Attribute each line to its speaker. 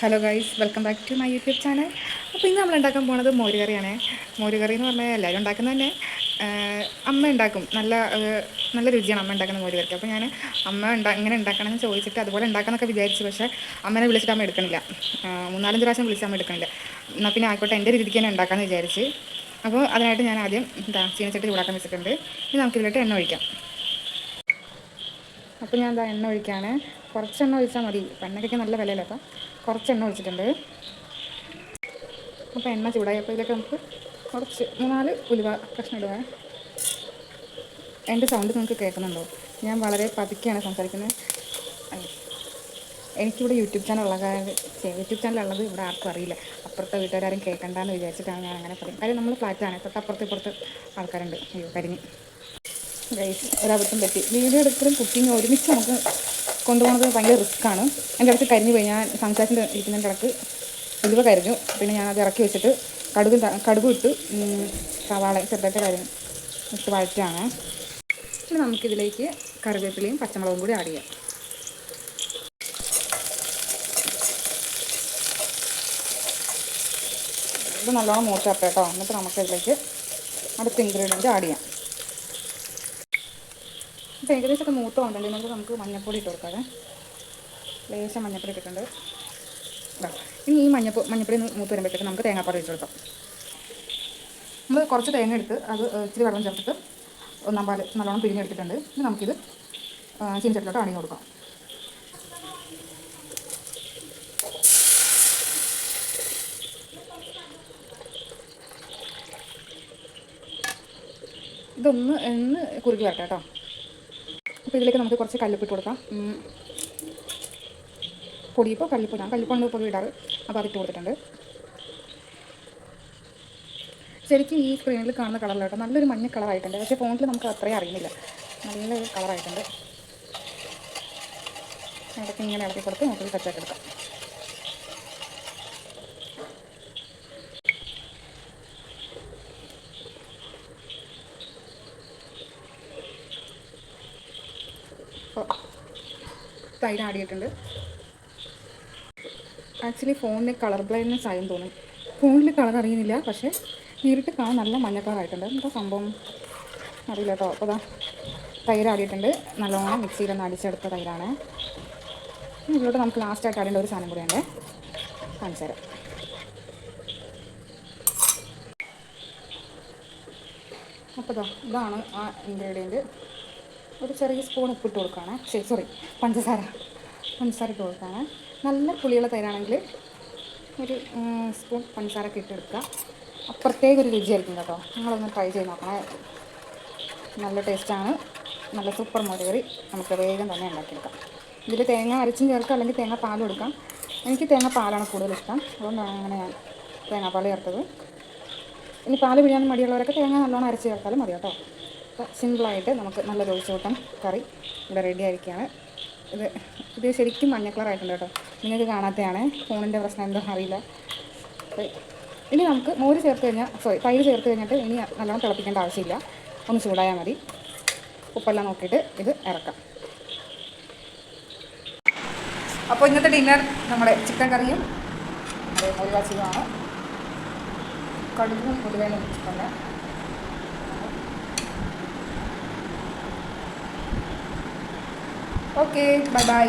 Speaker 1: Hello guys welcome back to my YouTube channel അപ്പോൾ ഇന്ന് നമ്മൾ ഉണ്ടാക്കാൻ പോണത് മോരുകറിയാണ് മോരുകറി എന്ന് പറഞ്ഞാൽ എല്ലാവരും ഉണ്ടാക്കുന്ന തന്നെ. അമ്മ ഉണ്ടാക്കും. നല്ല നല്ല രുചിയാണ് അമ്മ ഉണ്ടാക്കുന്ന മോരുകറിക്ക് അപ്പോൾ ഞാൻ അമ്മ ഉണ്ടാ ഇങ്ങനെ ഉണ്ടാക്കണമെന്ന് ചോദിച്ചിട്ട് അതുപോലെ ഉണ്ടാക്കാമെന്നൊക്കെ വിചാരിച്ചു. പക്ഷേ അമ്മനെ വിളിച്ചിട്ട് അമ്മ എടുക്കണില്ല. മൂന്നാലഞ്ച് പ്രാവശ്യം വിളിച്ച് അമ്മ എടുക്കണില്ല. എന്നാൽ പിന്നെ ആയിക്കോട്ടെ എന്റെ രീതിക്ക് തന്നെ ഉണ്ടാക്കാമെന്ന് വിചാരിച്ച്. അപ്പോൾ അതിനായിട്ട് ഞാൻ ആദ്യം ചീനച്ചട്ടി ചൂടാക്കാൻ വെച്ചിട്ടുണ്ട്. ഇനി നമുക്കിതിലോട്ട് എണ്ണ ഒഴിക്കാം. അപ്പോൾ ഞാൻ എന്താ എണ്ണ ഒഴിക്കുകയാണ് കുറച്ച് എണ്ണ ഒഴിച്ചാൽ മതി. എണ്ണയ്ക്കൊക്കെ നല്ല വിലയല്ലേ അപ്പം. കുറച്ച് എണ്ണ ഒഴിച്ചിട്ടുണ്ട്. അപ്പോൾ എണ്ണ ചൂടായി. അപ്പോൾ ഇതിലേക്ക് നമുക്ക് കുറച്ച് മൂന്നാൽ ഉലുവ കഷ്ണം ഇടുക എന്റെ സൗണ്ട് നിങ്ങൾക്ക് കേൾക്കുന്നുണ്ടോ? ഞാൻ വളരെ പതുക്കെയാണ് സംസാരിക്കുന്നത്. എനിക്കിവിടെ യൂട്യൂബ് കാര്യം യൂട്യൂബ് ചാനൽ ഉള്ളത് ഇവിടെ ആർക്കും അറിയില്ല. അപ്പുറത്തെ വീട്ടുകാരും കേൾക്കണ്ടെന്ന് വിചാരിച്ചിട്ടാണ് ഞാൻ അങ്ങനെ പറയും. കാര്യം നമ്മൾ ഫ്ലാറ്റാണ്. തൊട്ടപ്പുറത്ത് ഇപ്പുറത്ത് ആൾക്കാരുണ്ട്. അയ്യോ കരിഞ്ഞ്. ഗൈസ് ഒരബദ്ധം പറ്റി. വീഡിയോ എടുക്കലും കുക്കിങ് ഒരുമിച്ച് നമുക്ക് കൊണ്ടുപോകുന്നത് ഭയങ്കര റിസ്ക്കാണ് എന്റെ അടുത്ത് കരിഞ്ഞു പോയി. ഞാൻ സംസാരിച്ചിട്ട് ഇരിക്കുന്നതിന്റെ ഇടയ്ക്ക് ഉലുവ കരിഞ്ഞു. പിന്നെ ഞാനത് ഇറക്കി വെച്ചിട്ട് കടുക് കടുക് ഇട്ട് സവാള ചെറുതായിട്ട് കരിഞ്ഞു ഇട്ട് വഴറ്റാണ്. ഇനി നമുക്കിതിലേക്ക് കറിവേപ്പിലയും പച്ചമുളകും കൂടി ആഡ് ചെയ്യാം. ഇത് നല്ലോണം മൂട്ടാട്ടെ കേട്ടോ. എന്നിട്ട് നമുക്കിതിലേക്ക് അടുത്ത ഇൻഗ്രീഡിയന്റ് ആഡ് ചെയ്യാം. ഇപ്പോൾ ഏകദേശമൊക്കെ മൂത്ത് ഉണ്ടല്ലോ നമുക്ക് നമുക്ക് മഞ്ഞപ്പൊടി ഇട്ട് കൊടുക്കാതെ ലേശം മഞ്ഞപ്പൊടി ഇട്ടിട്ടുണ്ട്. ഇതാ. ഇനി ഈ മഞ്ഞപ്പൊടി മഞ്ഞപ്പൊടി മൂത്ത് വരുമ്പോഴത്തേക്ക് നമുക്ക് തേങ്ങാപ്പാൽ ഇട്ട് കൊടുക്കാം. നമ്മൾ കുറച്ച് തേങ്ങ എടുത്ത് അത് ഇച്ചിരി വെള്ളം ചേർത്തിട്ട് ഒന്നാം പാൽ നല്ലോണം പിഴിഞ്ഞെടുത്തിട്ടുണ്ട്. ഇനി നമുക്കിത് ചീനിച്ചട്ടിലോട്ട് അണിഞ്ഞു കൊടുക്കാം. ഇതൊന്ന് ഒന്ന് കുറുകി വരട്ടെ കേട്ടോ. അപ്പോൾ ഇതിലേക്ക് നമുക്ക് കുറച്ച് കല്ലുപ്പിട്ട് കൊടുക്കാം. പൊടിയിപ്പോൾ കല്ലുപ്പൊടി ഞാൻ പൊടി ഇടാറ്. അപ്പോൾ അതിട്ട് കൊടുത്തിട്ടുണ്ട്. ശരിക്കും ഈ സ്ക്രീനിൽ കാണുന്ന കളറിൽ കേട്ടോ നല്ലൊരു മഞ്ഞ കളറായിട്ടുണ്ട് പക്ഷേ ഫോണിൽ നമുക്ക് അത്രയും അറിയുന്നില്ല. നല്ലൊരു കളറായിട്ടുണ്ട് ഇടയ്ക്ക് ഇങ്ങനെ ഇളക്കി കൊടുത്ത് നമുക്ക് സെറ്റാക്കി എടുക്കാം. അപ്പോൾ തൈര് ആടിയിട്ടുണ്ട് ആക്ച്വലി ഫോണിന് കളർ ബ്ലൈൻഡ്നെസ് ആയെന്ന് തോന്നും ഫോണിൽ കളർ അറിയുന്നില്ല പക്ഷേ നേരിട്ട് കാണാൻ നല്ല മഞ്ഞ കളറായിട്ടുണ്ട് എന്താ സംഭവം? അറിയില്ല കേട്ടോ. അപ്പോൾ തൈര് ആടിയിട്ടുണ്ട് നല്ലോണം മിക്സിയിലൊന്ന് അടിച്ചെടുത്ത തൈരാണ്. ഇതിലോട്ട് നമുക്ക് ലാസ്റ്റായിട്ട് ആടേണ്ട ഒരു സാധനം കൂടിയുണ്ട് കാണിച്ചു തരാം. അപ്പോൾ ഇതാ ഇതാണ് ആ ഇൻഗ്രീഡിയന്റ് ഒരു ചെറിയ സ്പൂൺ ഉപ്പിട്ട് കൊടുക്കുകയാണ്. ശരി സോറി പഞ്ചസാര. പഞ്ചസാര ഇട്ട് കൊടുക്കുകയാണ്. നല്ല പുളിയുള്ള തൈരാണെങ്കിൽ ഒരു സ്പൂൺ പഞ്ചസാര ഒക്കെ ഇട്ടെടുക്കുക. അപ്പുറത്തേക്ക് ഒരു രുചിയായിരിക്കും കേട്ടോ. നിങ്ങളൊന്ന് ട്രൈ ചെയ്ത് നോക്കണേ. നല്ല ടേസ്റ്റാണ് നല്ല സൂപ്പർ മുളകറി നമുക്ക് വേഗം തന്നെ ഉണ്ടാക്കിയെടുക്കാം. ഇതിൽ തേങ്ങ അരച്ചും ചേർക്കാം അല്ലെങ്കിൽ തേങ്ങ പാൽ കൊടുക്കാം എനിക്ക് തേങ്ങ പാലാണ് കൂടുതൽ ഇഷ്ടം. അതുകൊണ്ടാണ് അങ്ങനെ ഞാൻ തേങ്ങാപ്പാൽ ചേർത്തത്. ഇനി പാൽ പിഴിയാൻ മടിയുള്ളവരൊക്കെ തേങ്ങ നല്ലോണം അരച്ച് ചേർത്താലും മതി കേട്ടോ. അപ്പോൾ സിമ്പിളായിട്ട് നമുക്ക് നല്ല ഒഴിച്ചുകൂട്ടം കറി ഇവിടെ റെഡി ആയിരിക്കുകയാണ്. ഇത് ഇത് ശരിക്കും മഞ്ഞ കളറായിട്ടുണ്ട് കേട്ടോ. നിങ്ങൾക്ക് കാണാത്തതാണ്. ഫോണിന്റെ പ്രശ്നം എന്തോ അറിയില്ല. ഇനി നമുക്ക് മോര് ചേർത്ത് കഴിഞ്ഞാൽ സോറി തൈര് ചേർത്ത് കഴിഞ്ഞിട്ട് ഇനി നല്ലോണം തിളപ്പിക്കേണ്ട ആവശ്യമില്ല. ഒന്ന് ചൂടായാൽ മതി. ഉപ്പെല്ലാം നോക്കിയിട്ട് ഇത് ഇറക്കാം. അപ്പോൾ ഇന്നത്തെ ഡിന്നർ നമ്മുടെ ചിക്കൻ കറിയും നമ്മുടെ കടുപ്പും കാച്ചിയുമാണ് കടുകും ഉലുവയും വെച്ചിട്ടുണ്ട് ഓക്കെ ബൈ ബൈ